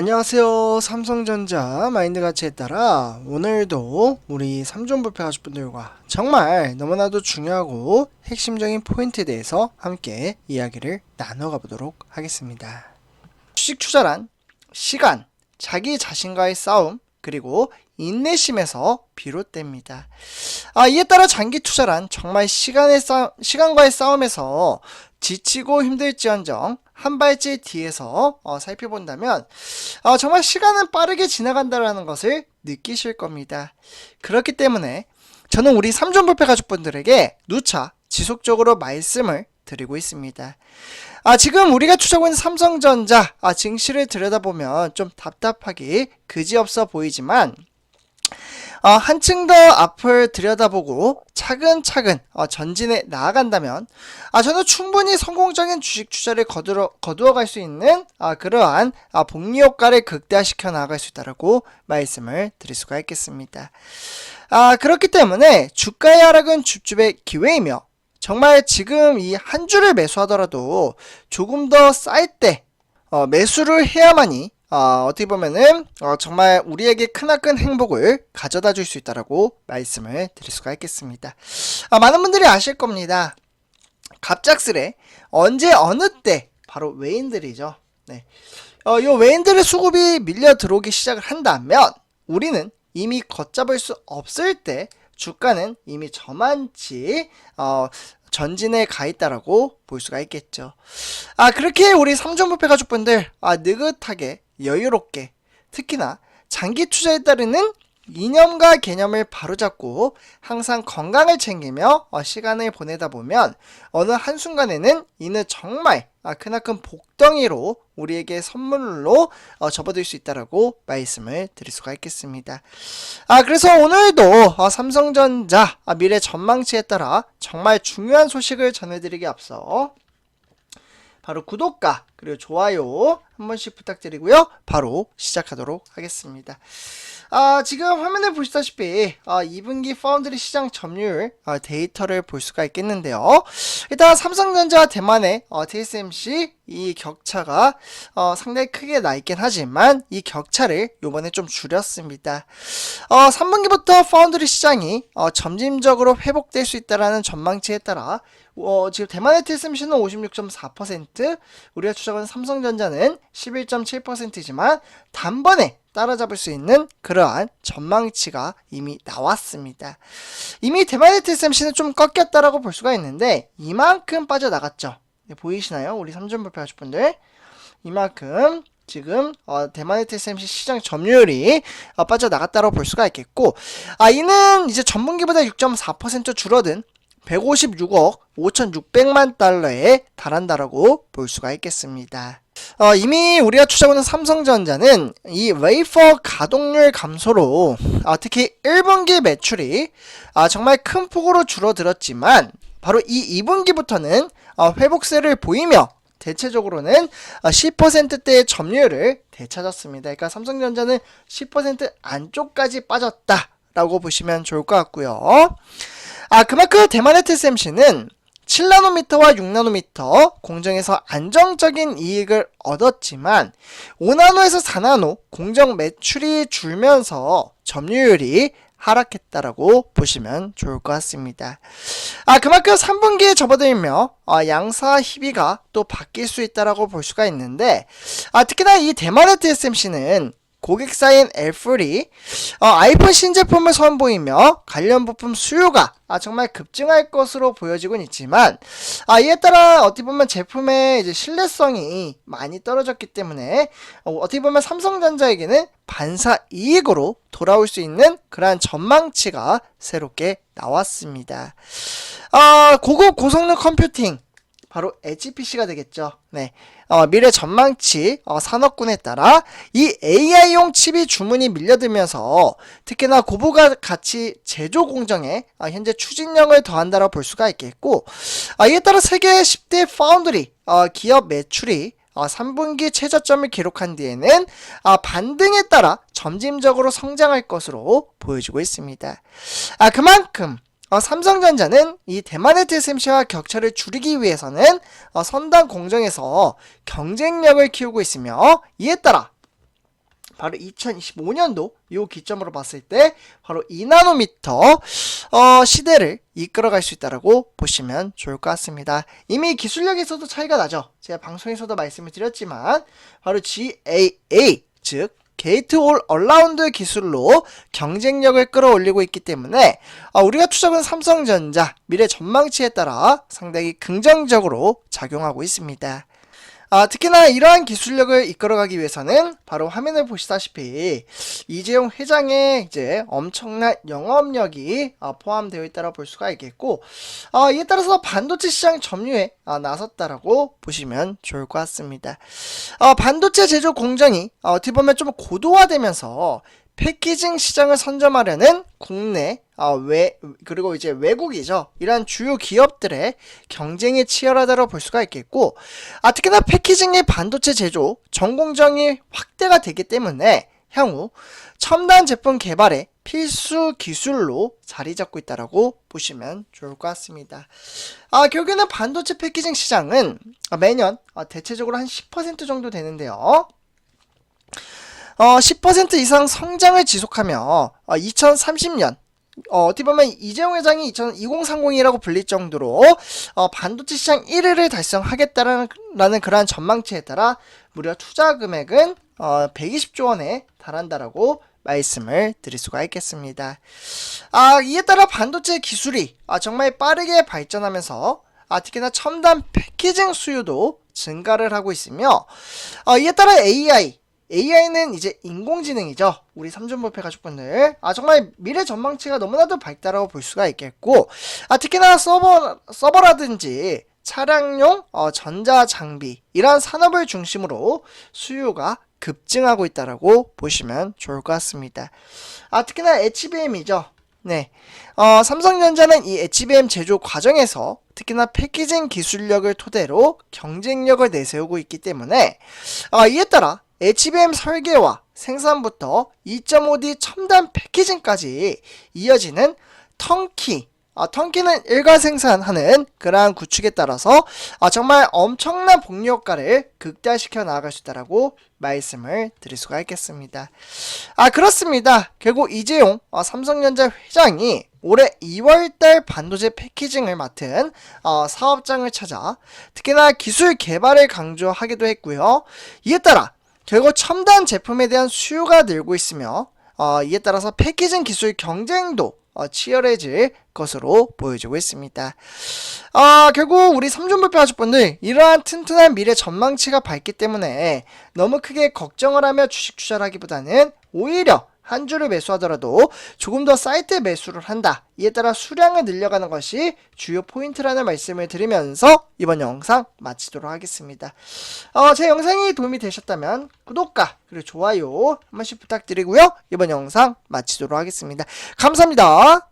안녕하세요. 삼성전자 마인드 가치에 따라 오늘도 우리 삼존부패 가족분들과 정말 너무나도 중요하고 핵심적인 포인트에 대해서 함께 이야기를 나눠가 보도록 하겠습니다. 주식 투자란 시간, 자기 자신과의 싸움, 그리고 인내심에서 비롯됩니다. 아, 이에 따라 장기 투자란 정말 시간의 싸, 시간과의 싸움에서 지치고 힘들지언정 한 발째 뒤에서 어, 살펴본다면 어, 정말 시간은 빠르게 지나간다라는 것을 느끼실 겁니다. 그렇기 때문에 저는 우리 삼존불패 가족분들에게 누차 지속적으로 말씀을 드리고 있습니다. 아, 지금 우리가 투자하고 있는 삼성전자 아, 증시를 들여다보면 좀 답답하기 그지없어 보이지만 어, 한층 더 앞을 들여다보고 차근차근 어, 전진해 나아간다면 아, 저는 충분히 성공적인 주식 투자를 거두어, 거두어 갈 수 있는 아, 그러한 아, 복리 효과를 극대화시켜 나아갈 수 있다고 말씀을 드릴 수가 있겠습니다. 아, 그렇기 때문에 주가의 하락은 줍줍의 기회이며 정말 지금 이 한 주를 매수하더라도 조금 더 쌀때 어, 매수를 해야만이 어, 어떻게 보면은 어, 정말 우리에게 크나큰 행복을 가져다 줄 수 있다라고 말씀을 드릴 수가 있겠습니다. 아, 많은 분들이 아실 겁니다. 갑작스레 언제 어느 때 바로 외인들이죠. 네. 어, 요 외인들의 수급이 밀려 들어오기 시작을 한다면 우리는 이미 걷잡을 수 없을 때 주가는 이미 저만치 어, 전진에 가 있다라고 볼 수가 있겠죠. 아 그렇게 우리 삼존부패 가족분들 아 느긋하게 여유롭게 특히나 장기 투자에 따르는 이념과 개념을 바로잡고 항상 건강을 챙기며 어, 시간을 보내다 보면 어느 한순간에는 이는 정말 아, 크나큰 복덩이로 우리에게 선물로 어, 접어들 수 있다라고 말씀을 드릴 수가 있겠습니다. 아 그래서 오늘도 어, 삼성전자 아, 미래 전망치에 따라 정말 중요한 소식을 전해드리기 앞서 바로 구독과 그리고 좋아요 한 번씩 부탁드리고요. 바로 시작하도록 하겠습니다. 아, 지금 화면에 보시다시피 아, 2분기 파운드리 시장 점유율 아, 데이터를 볼 수가 있겠는데요. 일단 삼성전자 대만의 어, TSMC 이 격차가 어, 상당히 크게 나 있긴 하지만 이 격차를 요번에 좀 줄였습니다. 어, 3분기부터 파운드리 시장이 어, 점진적으로 회복될 수 있다라는 전망치에 따라 어, 지금 대만의 TSMC는 56.4%, 우리가 추적하는 삼성전자는 11.7%이지만 단번에 따라잡을 수 있는 그러한 전망치가 이미 나왔습니다. 이미 대만의 TSMC는 좀 꺾였다라고 볼 수가 있는데 이만큼 빠져나갔죠. 네, 보이시나요? 우리 삼전불패 가족분들 이만큼 지금 어, 대만의 TSMC 시장 점유율이 어, 빠져나갔다고 볼 수가 있겠고 아 이는 이제 전분기보다 6.4% 줄어든 156억 5,600만 달러에 달한다라고 볼 수가 있겠습니다. 어, 이미 우리가 투자하는 삼성전자는 이 웨이퍼 가동률 감소로 아, 특히 1분기 매출이 아, 정말 큰 폭으로 줄어들었지만 바로 이 2분기부터는 어, 회복세를 보이며 대체적으로는 10%대의 점유율을 되찾았습니다. 그러니까 삼성전자는 10% 안쪽까지 빠졌다라고 보시면 좋을 것 같고요. 아, 그만큼 대만의 TSMC는 7나노미터와 6나노미터 공정에서 안정적인 이익을 얻었지만 5나노에서 4나노 공정 매출이 줄면서 점유율이 하락했다라고 보시면 좋을 것 같습니다. 아 그만큼 3분기에 접어들며 아, 양사 희비가 또 바뀔 수 있다라고 볼 수가 있는데 아 특히나 이 대만의 TSMC는 고객사인 애플이 어, 아이폰 신제품을 선보이며 관련 부품 수요가 아, 정말 급증할 것으로 보여지곤 있지만 아, 이에 따라 어떻게 보면 제품의 이제 신뢰성이 많이 떨어졌기 때문에 어, 어떻게 보면 삼성전자에게는 반사 이익으로 돌아올 수 있는 그러한 전망치가 새롭게 나왔습니다. 아, 고급 고성능 컴퓨팅 바로 HPC가 되겠죠. 네. 어, 미래 전망치 어, 산업군에 따라 이 AI용 칩이 주문이 밀려들면서 특히나 고부가 가치 제조 공정에 어, 현재 추진력을 더한다고 볼 수가 있겠고 어, 이에 따라 세계 10대 파운드리 어, 기업 매출이 어, 3분기 최저점을 기록한 뒤에는 어, 반등에 따라 점진적으로 성장할 것으로 보여지고 있습니다. 아, 그만큼 어, 삼성전자는 이 대만의 TSMC와 격차를 줄이기 위해서는 어, 선단 공정에서 경쟁력을 키우고 있으며 이에 따라 바로 2025년도 요 기점으로 봤을 때 바로 2나노미터 어, 시대를 이끌어갈 수 있다라고 보시면 좋을 것 같습니다. 이미 기술력에서도 차이가 나죠. 제가 방송에서도 말씀을 드렸지만 바로 GAA 즉 게이트 올 얼라운드 기술로 경쟁력을 끌어올리고 있기 때문에 아, 우리가 투자한 삼성전자 미래 전망치에 따라 상당히 긍정적으로 작용하고 있습니다. 아, 특히나 이러한 기술력을 이끌어가기 위해서는 바로 화면을 보시다시피 이재용 회장의 이제 엄청난 영업력이 아, 포함되어 있다고 볼 수가 있겠고 아, 이에 따라서 반도체 시장 점유에 아, 나섰다라고 보시면 좋을 것 같습니다. 아, 반도체 제조 공정이 아, 어떻게 보면 좀 고도화되면서 패키징 시장을 선점하려는 국내 아, 외 그리고 이제 외국이죠. 이러한 주요 기업들의 경쟁이 치열하다고 볼 수가 있겠고 아, 특히나 패키징의 반도체 제조 전공정이 확대가 되기 때문에 향후 첨단 제품 개발에 필수 기술로 자리 잡고 있다라고 보시면 좋을 것 같습니다. 아, 결국에는 반도체 패키징 시장은 아, 매년 아, 대체적으로 한 10% 정도 되는데요. 어, 10% 이상 성장을 지속하며 어, 2030년 어, 어떻게 보면 이재용 회장이 2030이라고 불릴 정도로 어, 반도체 시장 1위를 달성하겠다라는 라는 그러한 전망치에 따라 무려 투자 금액은 어, 120조 원에 달한다라고 말씀을 드릴 수가 있겠습니다. 아, 이에 따라 반도체 기술이 아, 정말 빠르게 발전하면서 아, 특히나 첨단 패키징 수요도 증가를 하고 있으며 어, 이에 따라 AI AI는 이제 인공지능이죠. 우리 삼존볼페 가족분들. 아, 정말 미래 전망치가 너무나도 밝다라고 볼 수가 있겠고, 아, 특히나 서버, 서버라든지 차량용 어, 전자 장비, 이러한 산업을 중심으로 수요가 급증하고 있다라고 보시면 좋을 것 같습니다. 아, 특히나 HBM이죠. 네. 어, 삼성전자는 이 HBM 제조 과정에서 특히나 패키징 기술력을 토대로 경쟁력을 내세우고 있기 때문에 어, 이에 따라 HBM 설계와 생산부터 2.5D 첨단 패키징까지 이어지는 턴키 아, 턴키는 일괄 생산하는 그러한 구축에 따라서 아, 정말 엄청난 복리 효과를 극대화시켜 나아갈 수 있다라고 말씀을 드릴 수가 있겠습니다. 아 그렇습니다. 결국 이재용 어, 삼성전자 회장이 올해 2월달 반도체 패키징을 맡은 어, 사업장을 찾아 특히나 기술 개발을 강조하기도 했고요. 이에 따라 결국 첨단 제품에 대한 수요가 늘고 있으며 어, 이에 따라서 패키징 기술 경쟁도 어, 치열해질 것으로 보여지고 있습니다. 아, 결국 우리 삼존불패 가족분들 이러한 튼튼한 미래 전망치가 밝기 때문에 너무 크게 걱정을 하며 주식 투자를 하기보다는 오히려 한 주를 매수하더라도 조금 더 사이트 매수를 한다. 이에 따라 수량을 늘려가는 것이 주요 포인트라는 말씀을 드리면서 이번 영상 마치도록 하겠습니다. 어, 제 영상이 도움이 되셨다면 구독과 그리고 좋아요 한 번씩 부탁드리고요. 이번 영상 마치도록 하겠습니다. 감사합니다.